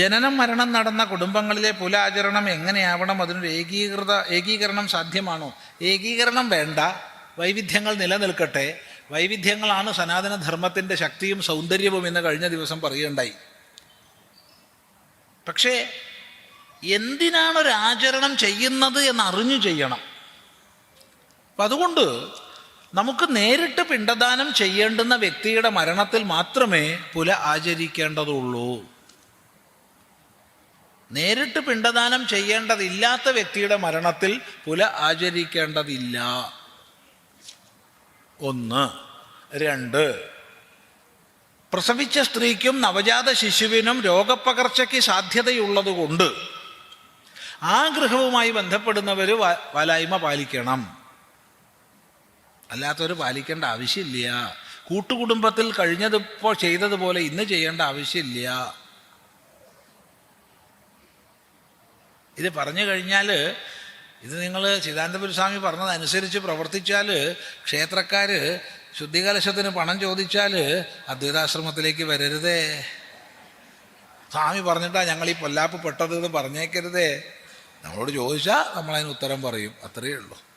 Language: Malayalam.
ജനനം മരണം നടന്ന കുടുംബങ്ങളിലെ പുലാചരണം എങ്ങനെയാവണം? അതിനൊരു ഏകീകൃത ഏകീകരണം സാധ്യമാണോ? ഏകീകരണം വേണ്ട. വൈവിധ്യങ്ങൾ നിലനിൽക്കട്ടെ. വൈവിധ്യങ്ങളാണ് സനാതനധർമ്മത്തിന്റെ ശക്തിയും സൗന്ദര്യവും എന്ന് കഴിഞ്ഞ ദിവസം പറയുകയുണ്ടായി. പക്ഷേ എന്തിനാണ് ഒരു ആചരണം ചെയ്യുന്നത് എന്ന് അറിഞ്ഞു ചെയ്യണം. അപ്പം അതുകൊണ്ട് നമുക്ക് നേരിട്ട് പിണ്ടദാനം ചെയ്യേണ്ടുന്ന വ്യക്തിയുടെ മരണത്തിൽ മാത്രമേ പുല ആചരിക്കേണ്ടതുള്ളൂ. നേരിട്ട് പിണ്ടദാനം ചെയ്യേണ്ടതില്ലാത്ത വ്യക്തിയുടെ മരണത്തിൽ പുല ആചരിക്കേണ്ടതില്ല. ഒന്ന്. രണ്ട്. പ്രസവിച്ച സ്ത്രീക്കും നവജാത ശിശുവിനും രോഗപ്പകർച്ചയ്ക്ക് സാധ്യതയുള്ളതുകൊണ്ട് ആ ഗൃഹവുമായി ബന്ധപ്പെടുന്നവർ വലായ്മ പാലിക്കണം. അല്ലാത്തവർ പാലിക്കേണ്ട ആവശ്യമില്ല. കൂട്ടുകുടുംബത്തിൽ കഴിഞ്ഞതിപ്പോൾ ചെയ്തതുപോലെ ഇന്ന് ചെയ്യേണ്ട ആവശ്യമില്ല. ഇത് പറഞ്ഞു കഴിഞ്ഞാൽ ഇത് നിങ്ങൾ ചിദാനന്ദപുരസ്വാമി പറഞ്ഞതനുസരിച്ച് പ്രവർത്തിച്ചാൽ ക്ഷേത്രക്കാർ ശുദ്ധികലശത്തിന് പണം ചോദിച്ചാൽ അദ്വൈതാശ്രമത്തിലേക്ക് വരരുതേ. സ്വാമി പറഞ്ഞിട്ടാ ഞങ്ങൾ ഈ പൊല്ലാപ്പ് പെട്ടത് എന്ന് പറഞ്ഞേക്കരുതേ. നമ്മളോട് ചോദിച്ചാൽ നമ്മളതിന് ഉത്തരം പറയും. അത്രയേ ഉള്ളൂ.